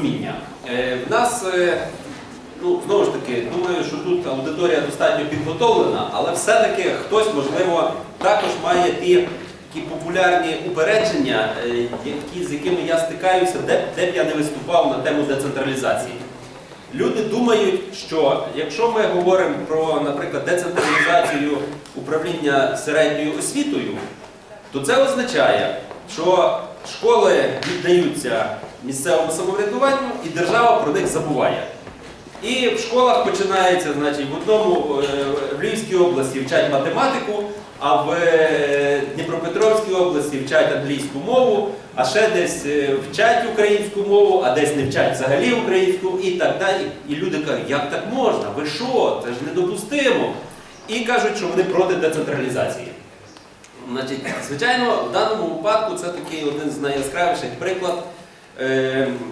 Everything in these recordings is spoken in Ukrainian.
розуміння. Е, В нас, е, ну, знову ж таки, думаю, що тут аудиторія достатньо підготовлена, але все-таки хтось, можливо, також має ті такі популярні упередження, е, які, з якими я стикаюся, де, де б я не виступав на тему децентралізації. Люди думають, що якщо ми говоримо про, наприклад, децентралізацію управління середньою освітою, то це означає, що школи віддаються місцевому самоврядуванню і держава про них забуває. І в школах починається, значить, в одному е, в Львівській області вчать математику, а в е, Дніпропетровській області вчать англійську мову, а ще десь е, вчать українську мову, а десь не вчать взагалі українську і так далі. І люди кажуть, як так можна? Ви що? Це ж недопустимо. І кажуть, що вони проти децентралізації. Значить, звичайно, в даному випадку це такий один з найяскравіших приклад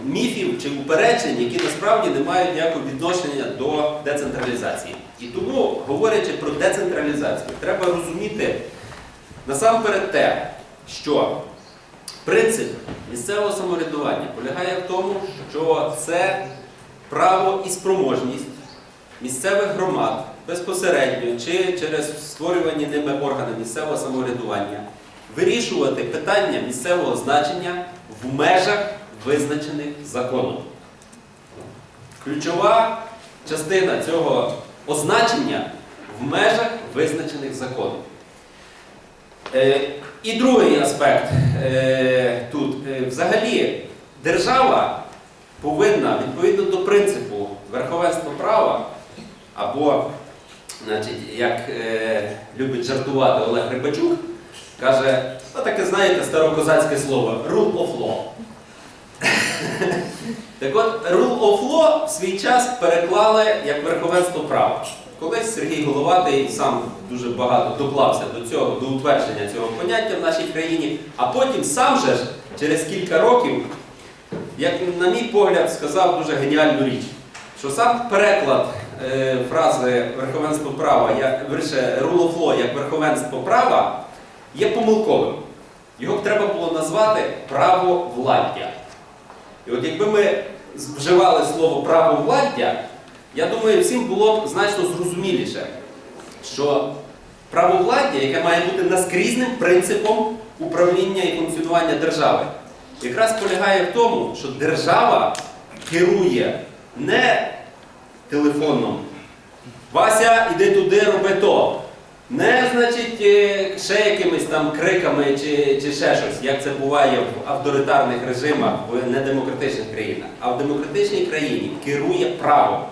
міфів чи упереджень, які насправді не мають ніякого відношення до децентралізації. І тому, говорячи про децентралізацію, треба розуміти насамперед те, що принцип місцевого самоврядування полягає в тому, що це право і спроможність місцевих громад безпосередньо чи через створювані ними органи місцевого самоврядування вирішувати питання місцевого значення в межах визначених законом. Ключова частина цього означення в межах визначених законом. Е, І другий аспект е, тут. Е, Взагалі, держава повинна відповідно до принципу верховенства права, або, значить, як любить жартувати Олег Рибачук, каже, ну таке знаєте старокозацьке слово rule of law. Так от, rule of law в свій час переклали як верховенство права. Колись Сергій Головатий сам дуже багато доклався до цього, до утвердження цього поняття в нашій країні, а потім сам же ж через кілька років, як на мій погляд, сказав дуже геніальну річ, що сам переклад е, фрази верховенство права, як верше rule of law як верховенство права, є помилковим. Його б треба було назвати правовладдя. І от якби ми вживали слово правовладдя, я думаю, всім було б значно зрозуміліше, що правовладдя, яке має бути наскрізним принципом управління і функціонування держави, якраз полягає в тому, що держава керує не телефоном. Вася, іди туди, роби то. Не, значить, е, ще якимись там криками чи, чи ще щось, як це буває в авторитарних режимах, в недемократичних країнах. А в демократичній країні керує право.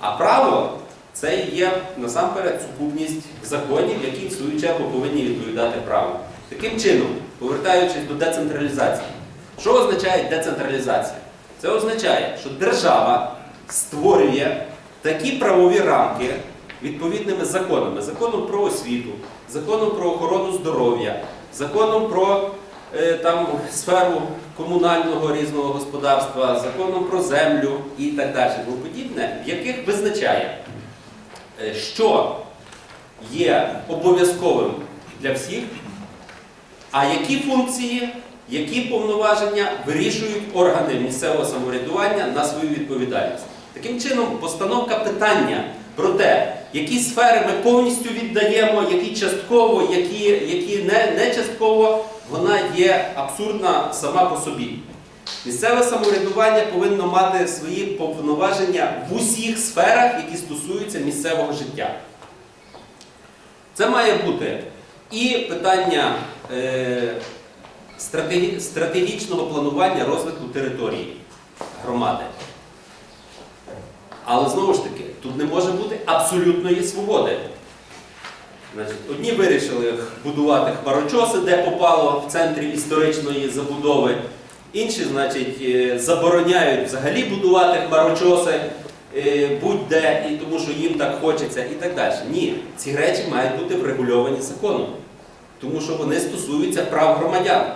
А право це є насамперед сукупність законів, які в свою чергу повинні відповідати праву. Таким чином, повертаючись до децентралізації, що означає децентралізація? Це означає, що держава створює такі правові рамки відповідними законами, законом про освіту, законом про охорону здоров'я, законом про е, там, сферу комунального різного господарства, законом про землю і так далі, тому подібне, в яких визначає, е, що є обов'язковим для всіх, а які функції, які повноваження вирішують органи місцевого самоврядування на свою відповідальність. Таким чином, постановка питання про те, які сфери ми повністю віддаємо, які частково, які, які не, не частково, вона є абсурдна сама по собі. Місцеве самоврядування повинно мати свої повноваження в усіх сферах, які стосуються місцевого життя. Це має бути і питання е, стратегі- стратегічного планування розвитку території громади. Але знову ж таки, тут не може бути абсолютної свободи. Значить, одні вирішили будувати хмарочоси, де попало в центрі історичної забудови. Інші, значить, е, забороняють взагалі будувати хмарочоси е, будь-де, і тому що їм так хочеться, і так далі. Ні, ці речі мають бути врегульовані законом, тому що вони стосуються прав громадян.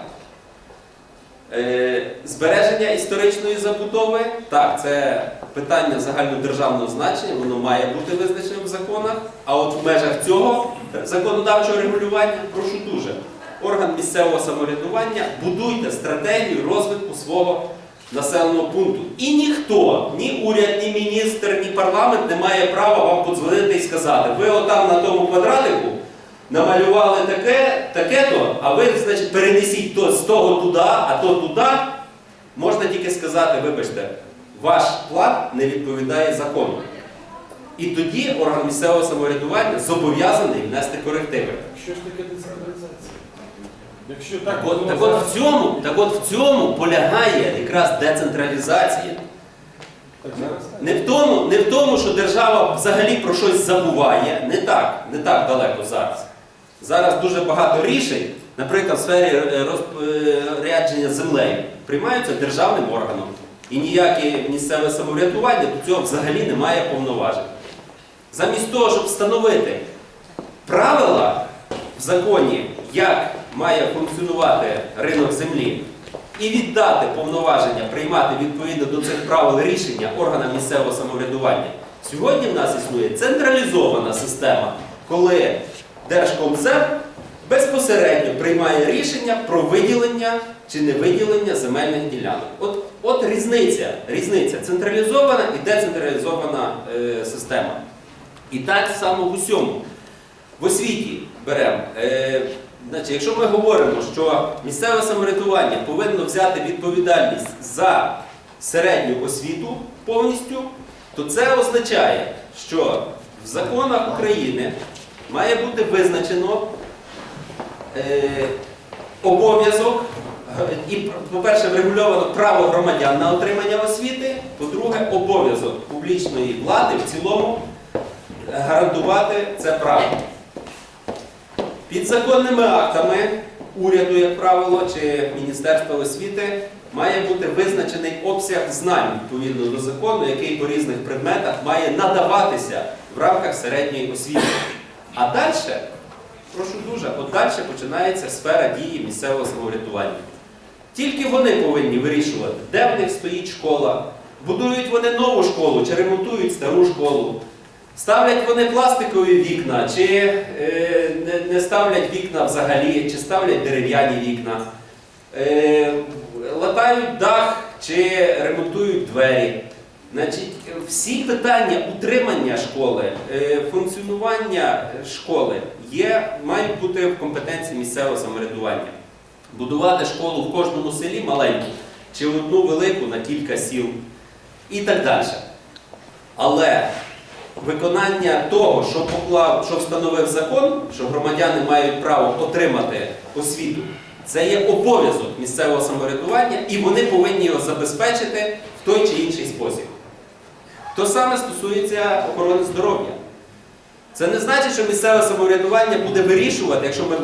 Е, Збереження історичної забудови, так, це питання загальнодержавного значення, воно має бути визначеним в законах. А от в межах цього законодавчого регулювання, прошу дуже, орган місцевого самоврядування, будуйте стратегію розвитку свого населеного пункту. І ніхто, ні уряд, ні міністр, ні парламент не має права вам подзвонити і сказати, ви отам на тому квадратику намалювали таке, таке-то, а ви, значить, перенесіть то з того туди, а то туди. Можна тільки сказати, вибачте, ваш план не відповідає закону. І тоді орган місцевого самоврядування зобов'язаний внести корективи. Що ж таке децентралізація? Якщо Так от, так от в цьому, так от в цьому полягає якраз децентралізація. Не в тому, не в тому, що держава взагалі про щось забуває. Не так, не так далеко зараз. Зараз дуже багато рішень, наприклад, в сфері е, розпорядження землею, приймаються державним органом. І ніяке місцеве самоврядування до цього взагалі не має повноважень. Замість того, щоб встановити правила в законі, як має функціонувати ринок землі, і віддати повноваження приймати відповідно до цих правил рішення органам місцевого самоврядування. Сьогодні в нас існує централізована система, коли Держкомзем безпосередньо приймає рішення про виділення чи не виділення земельних ділянок. От, от різниця, різниця централізована і децентралізована е, система. І так само в усьому. В освіті беремо. Е, значить, якщо ми говоримо, що місцеве самоврядування повинно взяти відповідальність за середню освіту повністю, то це означає, що в законах України має бути визначено е, обов'язок і, по-перше, врегульовано право громадян на отримання освіти, по-друге, обов'язок публічної влади в цілому гарантувати це право. Підзаконними актами уряду, як правило, чи Міністерства освіти має бути визначений обсяг знань відповідно до закону, який по різних предметах має надаватися в рамках середньої освіти. А далі, прошу дуже, от далі починається сфера дії місцевого самоврядування. Тільки вони повинні вирішувати, де в них стоїть школа, будують вони нову школу чи ремонтують стару школу. Ставлять вони пластикові вікна, чи е, не, не ставлять вікна взагалі, чи ставлять дерев'яні вікна, е, латають дах чи ремонтують двері. Значить, всі питання утримання школи, е, функціонування школи є, мають бути в компетенції місцевого самоврядування. Будувати школу в кожному селі маленьку, чи одну велику на кілька сіл і так далі. Але виконання того, що поклав, що встановив закон, що громадяни мають право отримати освіту, це є обов'язок місцевого самоврядування, і вони повинні його забезпечити в той чи інший спосіб. То саме стосується охорони здоров'я. Це не значить, що місцеве самоврядування буде вирішувати, якщо ми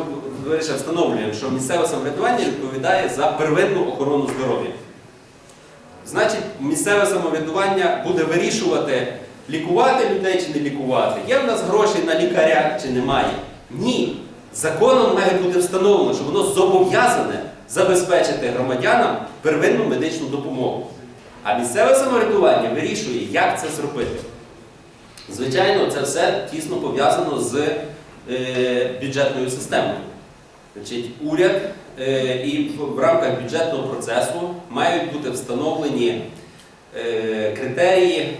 встановлюємо, що місцеве самоврядування відповідає за первинну охорону здоров'я. Значить, місцеве самоврядування буде вирішувати, лікувати людей чи не лікувати. Є в нас гроші на лікаря чи немає? Ні. Законом має бути встановлено, що воно зобов'язане забезпечити громадянам первинну медичну допомогу. А місцеве самоврядування вирішує, як це зробити. Звичайно, це все тісно пов'язано з е, бюджетною системою. Значить, уряд е, і в, рамках бюджетного процесу мають бути встановлені е, критерії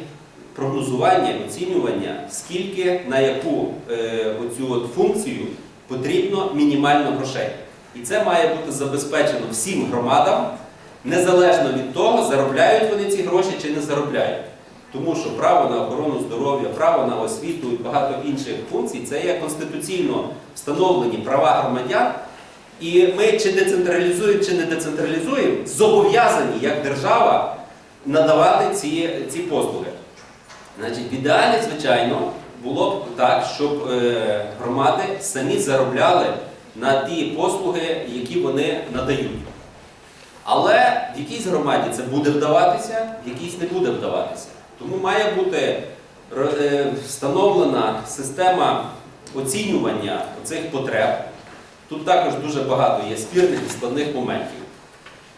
прогнозування, оцінювання, скільки на яку е, оцю от функцію потрібно мінімально грошей. І це має бути забезпечено всім громадам, незалежно від того, заробляють вони ці гроші чи не заробляють. Тому що право на охорону здоров'я, право на освіту і багато інших функцій це є конституційно встановлені права громадян. І ми чи децентралізуємо, чи не децентралізуємо, зобов'язані як держава надавати ці, ці послуги. Значить, в ідеалі, звичайно, було б так, щоб е, громади самі заробляли на ті послуги, які вони надають. Але в якійсь громаді це буде вдаватися, в якійсь не буде вдаватися. Тому має бути е, встановлена система оцінювання цих потреб. Тут також дуже багато є спірних і складних моментів.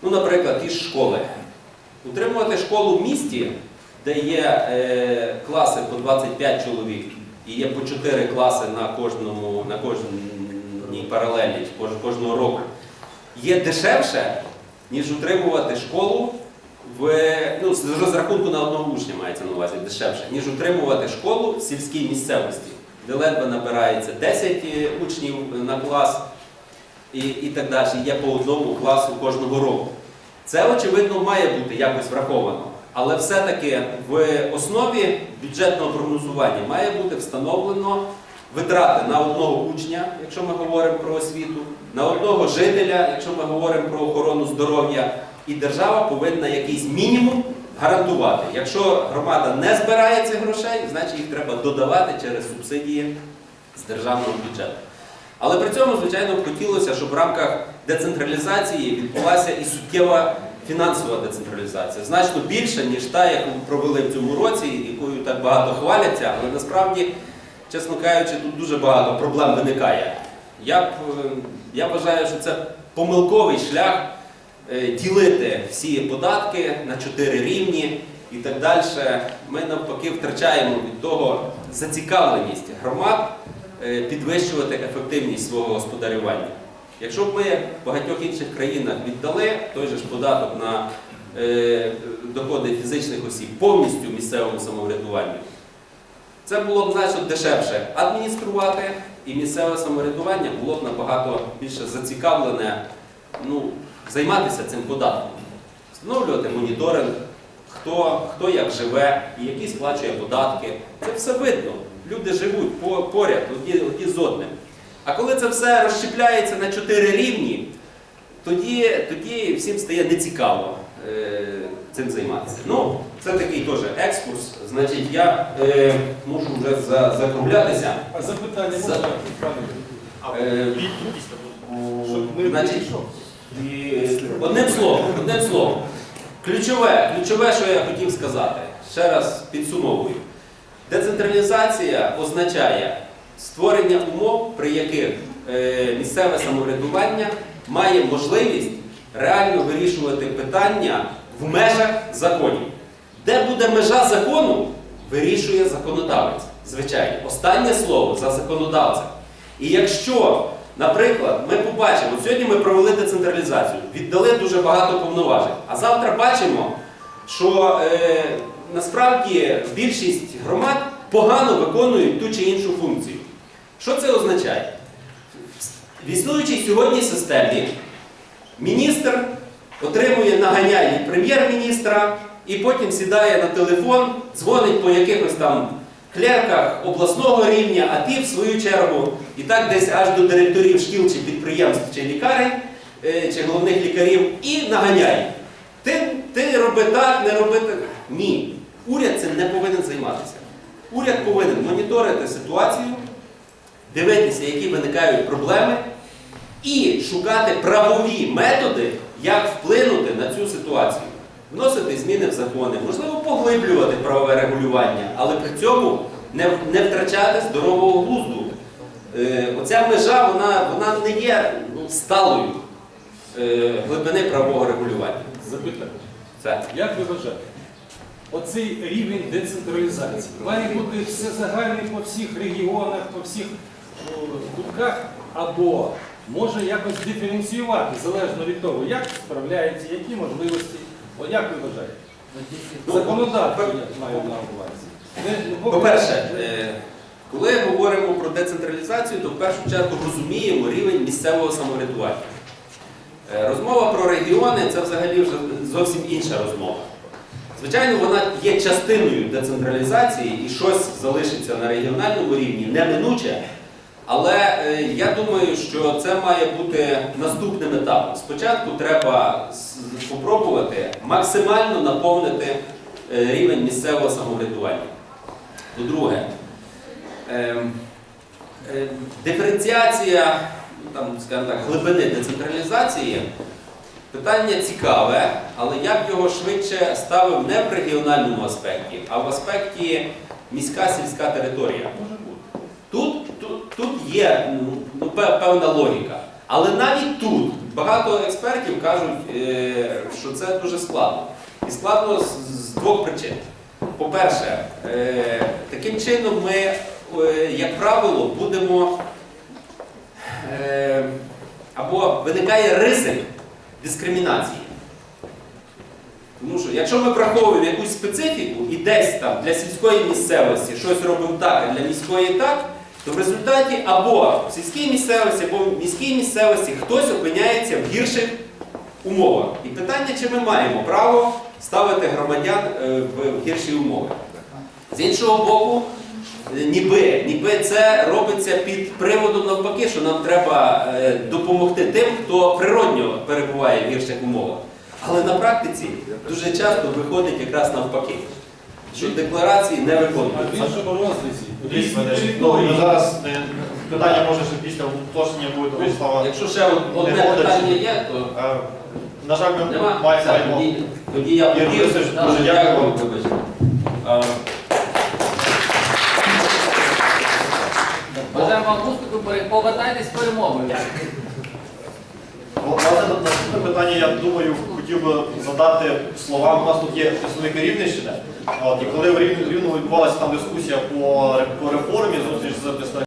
Ну, наприклад, ж школи. Утримувати школу в місті, де є е, класи по 25 чоловік і є по 4 класи на кожному, на кожній паралелі кож- кожного року, є дешевше, ніж утримувати школу в ну, з розрахунку на одного учня мається на увазі дешевше, ніж утримувати школу в сільській місцевості, де ледве набирається 10 е, учнів на клас і, і так далі. Є по одному класу кожного року. Це, очевидно, має бути якось враховано. Але все-таки в основі бюджетного прогнозування має бути встановлено витрати на одного учня, якщо ми говоримо про освіту, на одного жителя, якщо ми говоримо про охорону здоров'я, і держава повинна якийсь мінімум гарантувати. Якщо громада не збирає цих грошей, значить їх треба додавати через субсидії з державного бюджету. Але при цьому, звичайно, б хотілося, щоб в рамках децентралізації відбулася і суттєва фінансова децентралізація, значно більша, ніж та, яку провели в цьому році, якою так багато хваляться, але насправді, чесно кажучи, тут дуже багато проблем виникає. Я, б, е, я вважаю, що це помилковий шлях е, ділити всі податки на чотири рівні і так далі. Ми навпаки втрачаємо від того зацікавленість громад е, підвищувати ефективність свого господарювання. Якщо б ми в багатьох інших країнах віддали той же ж податок на доходи фізичних осіб повністю місцевому самоврядуванню, це було б значно дешевше адмініструвати, і місцеве самоврядування було б набагато більше зацікавлене ну, займатися цим податком, встановлювати моніторинг, хто, хто як живе і які сплачує податки. Це все видно. Люди живуть по- поряд одні з одним. А коли це все розщепляється на чотири рівні, тоді, тоді всім стає нецікаво е, цим займатися. Ну, це такий теж екскурс. Значить, я е, можу вже за, закруглятися. А запитання За- можна. Е, значить, і, одним словом, одним словом. Ключове, ключове, що я хотів сказати, ще раз підсумовую. Децентралізація означає створення умов, при яких е, місцеве самоврядування має можливість реально вирішувати питання в межах законів. Де буде межа закону, вирішує законодавець. Звичайно, останнє слово за законодавцем. І якщо, наприклад, ми побачимо, сьогодні ми провели децентралізацію, віддали дуже багато повноважень, а завтра бачимо, що е, насправді більшість громад погано виконують ту чи іншу функцію. Що це означає? В існуючій сьогодні системі міністр отримує наганяє прем'єр-міністра і потім сідає на телефон, дзвонить по якихось там клерках обласного рівня, а ті в свою чергу і так десь аж до директорів шкіл чи підприємств чи лікарень е, чи головних лікарів і наганяє. Ти, ти роби так, не роби так. Ні. Уряд цим не повинен займатися. Уряд повинен моніторити ситуацію, дивитися, які виникають проблеми, і шукати правові методи, як вплинути на цю ситуацію. Вносити зміни в закони, можливо, поглиблювати правове регулювання, але при цьому не, не втрачати здорового глузду. Е, оця межа вона, вона не є ну, сталою е, глибини правового регулювання. Запитання. Це. Як ви вважаєте, оцей рівень децентралізації має бути все загальний по всіх регіонах, по всіх о, кутках, або може якось диференціювати залежно від того, як справляється, які можливості. О, як ви вважаєте? Ну, Законодавство я маю на увазі. Не По-перше, е, коли говоримо про децентралізацію, то в першу чергу розуміємо рівень місцевого самоврядування. Е, Розмова про регіони це взагалі вже зовсім інша розмова. Звичайно, вона є частиною децентралізації і щось залишиться на регіональному рівні неминуче. Але е, я думаю, що це має бути наступним етапом. Спочатку треба спробувати максимально наповнити е, рівень місцевого самоврядування. По-друге, ем, е, диференціація, ну, там, скажімо так, глибини децентралізації питання цікаве, але я б його швидше ставив не в регіональному аспекті, а в аспекті міська сільська територія. Може бути. Тут, тут, тут є ну, певна логіка. Але навіть тут багато експертів кажуть, е, що це дуже складно. І складно з, двох причин. По-перше, е, таким чином ми, е, як правило, будемо або виникає ризик дискримінації. Тому що якщо ми враховуємо якусь специфіку і десь там для сільської місцевості щось робимо так, а для міської так, то в результаті або в сільській місцевості, або в міській місцевості хтось опиняється в гірших умовах. І питання, чи ми маємо право ставити громадян е, в гірші умови. З іншого боку, е, ніби, ніби це робиться під приводом навпаки, що нам треба е, допомогти тим, хто природньо перебуває в гірших умовах. Але на практиці дуже часто виходить якраз навпаки, що декларації не А в виконуються. іншому розрізі Ну, території. зараз е, питання може ще після уточнення буде до. Якщо ще одне Не питання є, то Е, На жаль, ми нема. маємо. Все, Тоді, тоді я Ігор. Борисович, дуже дякую. вибачте. Е, Бажаємо вам успіху, пере- повертайтесь з перемогою. Власне, наступне питання, я думаю, хотів би задати словам. У нас тут є представники Рівненщини. От, і коли в Рівному відбувалася там дискусія по по реформі, зустріч з представниками